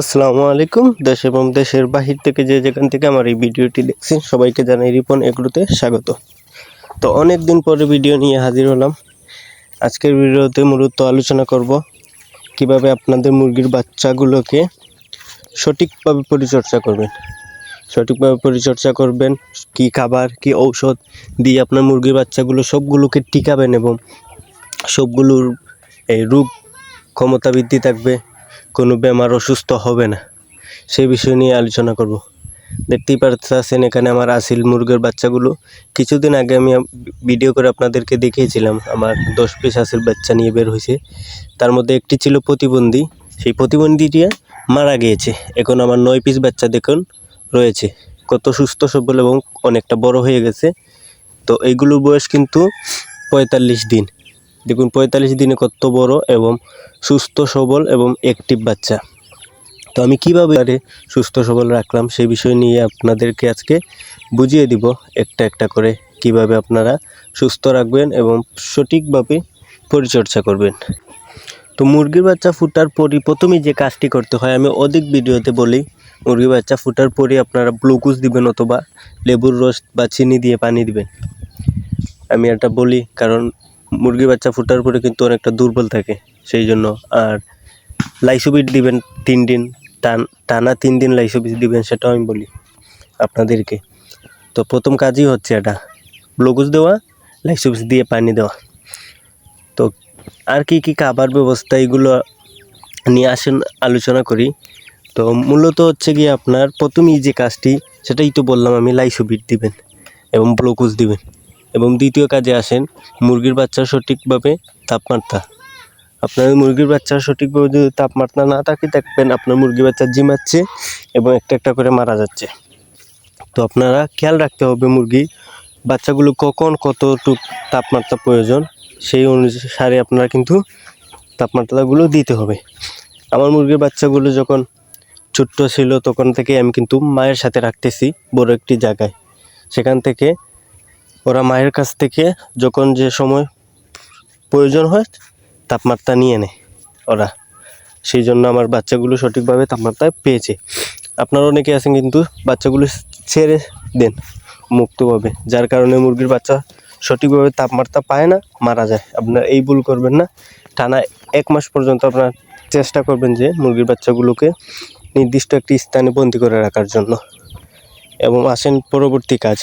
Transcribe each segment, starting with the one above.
আসসালামু আলাইকুম। দেশ এবং দেশের বাহির থেকে যে যেখান থেকে আমার এই ভিডিওটি দেখছেন, সবাইকে জানাই রিপন এগুলোতে স্বাগত। তো অনেক দিন পরে ভিডিও নিয়ে হাজির হলাম। আজকের ভিডিওতে মূলত আলোচনা করব কীভাবে আপনাদের মুরগির বাচ্চাগুলোকে সঠিকভাবে পরিচর্যা করবেন। সঠিকভাবে পরিচর্যা করবেন, কি খাবার, কি ঔষধ দিয়ে আপনার মুরগির বাচ্চাগুলো সবগুলোকে টিকাবেন এবং সবগুলোর, এই রোগ ক্ষমতা বৃদ্ধি থাকবে কোনো বেমার অসুস্থ হবে না। সেই বিষয় নিয়ে আলোচনা করব। দেখতেই পারতেছেন এখানে আমার আসিল মুরগের বাচ্চাগুলো। কিছুদিন আগে আমি ভিডিও করে আপনাদেরকে দেখিয়েছিলাম আমার দশ পিস আসিল বাচ্চা নিয়ে বের হয়েছে। তার মধ্যে একটি ছিল প্রতিবন্ধী। সেই প্রতিবন্ধীটি মারা গিয়েছে। এখন আমার নয় পিস বাচ্চা দেখুন রয়েছে। কত সুস্থ, সবল এবং অনেকটা বড় হয়ে গেছে। তো এইগুলোর বয়স কিন্তু পঁয়তাল্লিশ দিন। দেখুন, পঁয়তাল্লিশ দিনে কত বড় এবং সুস্থ, সবল এবং অ্যাক্টিভ বাচ্চা। তো আমি কীভাবে আরে সুস্থ, সবল রাখলাম সেই বিষয় নিয়ে আপনাদেরকে আজকে বুঝিয়ে দিব একটা একটা করে কীভাবে আপনারা সুস্থ রাখবেন এবং সঠিকভাবে পরিচর্যা করবেন। তো মুরগির বাচ্চা ফুটার পরই প্রথমেই যে কাজটি করতে হয়, আমি অধিক ভিডিওতে বলি, মুরগির বাচ্চা ফুটার পরই আপনারা গ্লুকোজ দিবেন অথবা লেবুর রস বা চিনি দিয়ে পানি দিবেন। আমি এটা বলি কারণ মুরগির বাচ্চা ফুটার পরে কিন্তু অনেকটা দুর্বল থাকে, সেই জন্য আর লাইসোবিট দিবেন তিন দিন, টান, টানা তিন দিন লাইসোবিট দিবেন সেটাও আমি বলি আপনাদেরকে। তো প্রথম কাজই হচ্ছে এটা, গ্লুকোজ দেওয়া, লাইসোবিট দিয়ে পানি দেওয়া। তো আর কি কি খাবার ব্যবস্থা এগুলো নিয়ে আসেন, আলোচনা করি। তো মূলত হচ্ছে গিয়ে আপনার প্রথমেই যে কাজটি, সেটাই তো বললাম আমি, লাইসোবিট দিবেন এবং গ্লুকোজ দিবেন। এবং দ্বিতীয় কাজে আসেন, মুরগির বাচ্চার সঠিকভাবে তাপমাত্রা। আপনার মুরগির বাচ্চার সঠিকভাবে যদি তাপমাত্রা না থাকে, দেখবেন আপনার মুরগির বাচ্চা জিমাচ্ছে এবং একটা একটা করে মারা যাচ্ছে। তো আপনারা খেয়াল রাখতে হবে মুরগি বাচ্চাগুলো কখন কতটুক তাপমাত্রা প্রয়োজন, সেই অনুসারে আপনারা কিন্তু তাপমাত্রাগুলো দিতে হবে। আমার মুরগির বাচ্চাগুলো যখন ছোট্ট ছিল, তখন থেকে আমি কিন্তু মায়ের সাথে রাখতেছি, বড় একটি জায়গায়। সেখান থেকে ওরা মায়ের কাছ থেকে যখন যে সময় প্রয়োজন হয়, তাপমাত্রা নিয়ে নেয় ওরা। সেই জন্য আমার বাচ্চাগুলো সঠিকভাবে তাপমাত্রা পেয়েছে। আপনারা অনেকে আছেন কিন্তু বাচ্চাগুলো ছেড়ে দেন মুক্তভাবে, যার কারণে মুরগির বাচ্চা সঠিকভাবে তাপমাত্রা পায় না, মারা যায়। আপনার এই ভুল করবেন না। টানা এক মাস পর্যন্ত আপনার চেষ্টা করবেন যে মুরগির বাচ্চাগুলোকে নির্দিষ্ট একটি স্থানে বন্দি করে রাখার জন্য। এবং আসেন পরবর্তী কাজ।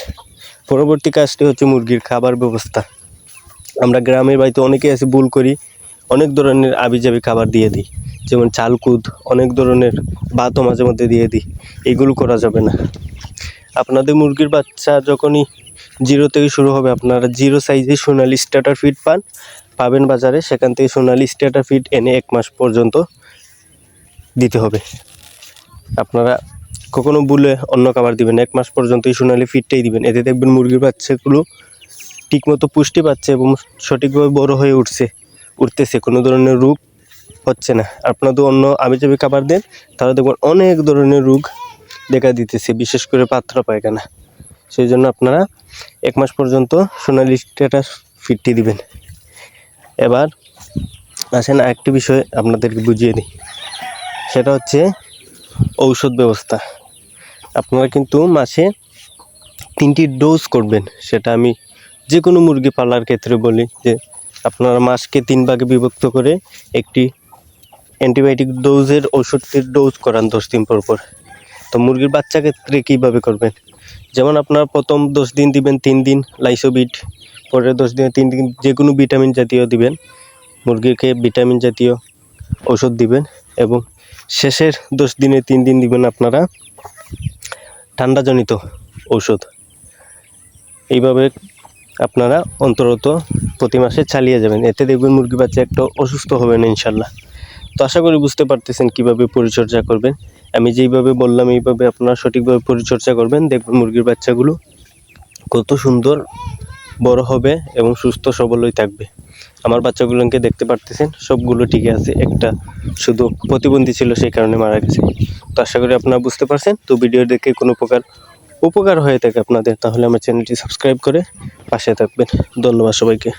পরবর্তী কাজটি হচ্ছে মুরগির খাবার ব্যবস্থা। আমরা গ্রামের বাড়িতে অনেকে আছে, ভুল করি। অনেক ধরনের আবিজাবি খাবার দিয়ে দিই। যেমন চালকুদ অনেক ধরনের ভাতও মাঝে মধ্যে দিয়ে দিই। এগুলো করা যাবে না। আপনাদের মুরগির বাচ্চা যখনই জিরো থেকে শুরু হবে, আপনারা জিরো সাইজে সোনালি স্টার্টার ফিড পান। পাবেন বাজারে, সেখান থেকে সোনালি স্টার্টার ফিড এনে এক মাস পর্যন্ত দিতে হবে। আপনারা কখনো ভুলে অন্য খাবার দিবেন এক মাস পর্যন্ত এই সোনালি ফিডটাই দিবেন। এতে দেখবেন মুরগির বাচ্চাগুলো ঠিকমতো পুষ্টি পাচ্ছে এবং সঠিকভাবে বড় হয়ে উঠছে, উঠতেছে। কোনো ধরনের রোগ হচ্ছে না। আপনারা তো অন্য আবিজাবি খাবার দেন, তাহলে দেখবেন অনেক ধরনের রোগ দেখা দিতেছে, বিশেষ করে পাত্র পায়খানা। সেই জন্য আপনারা এক মাস পর্যন্ত সোনালি স্ট্যাটাস ফিটটি দিবেন। এবার আসেন আরেকটি বিষয় আপনাদেরকে বুঝিয়ে দিই। সেটা হচ্ছে ঔষধ ব্যবস্থা। আপনারা কিন্তু মাসে তিনটি ডোজ করবেন। সেটা আমি যে কোনো মুরগি পালার ক্ষেত্রে বলি যে, আপনারা মাসকে তিন ভাগে বিভক্ত করে একটি অ্যান্টিবায়োটিক ডোজের ওষুধটির ডোজ করান দশ দিন পর পর। তো মুরগির বাচ্চা ক্ষেত্রে কীভাবে করবেন? যেমন আপনার প্রথম দশ দিন দিবেন তিন দিন লাইসোবিট পরের দশ দিনে তিন দিন যে কোনো ভিটামিন জাতীয় দিবেন। মুরগিকে ভিটামিন জাতীয় ওষুধ দিবেন এবং শেষের দশ দিনে তিন দিন দিবেন আপনারা ঠান্ডাজনিত ঔষধ। এইভাবে আপনারা অন্তরত প্রতি মাসে চালিয়ে যাবেন। এতে দেখবেন মুরগি বাচ্চা একটু অসুস্থ হবে না, ইনশাল্লাহ। তো আশা করি বুঝতে পারতেছেন কীভাবে পরিচর্যা করবেন। আমি যেইভাবে বললাম, এইভাবে আপনারা সঠিকভাবে পরিচর্যা করবেন। দেখবেন মুরগির বাচ্চাগুলো কত সুন্দর বড় হবে এবং সুস্থ, সবলই থাকবে। আমার বাচ্চাগুলোকে দেখতে পারতেছেন, সবগুলো ঠিকই আছে। একটা শুধু প্রতিবন্ধী ছিল, সেই কারণে মারা গেছে। তো আশা করি আপনারা বুঝতে পারছেন। তো ভিডিও দেখে কোনো প্রকার উপকার হয়ে থাকে আপনাদের, তাহলে আমার চ্যানেলটি সাবস্ক্রাইব করে পাশে থাকবেন। ধন্যবাদ সবাইকে।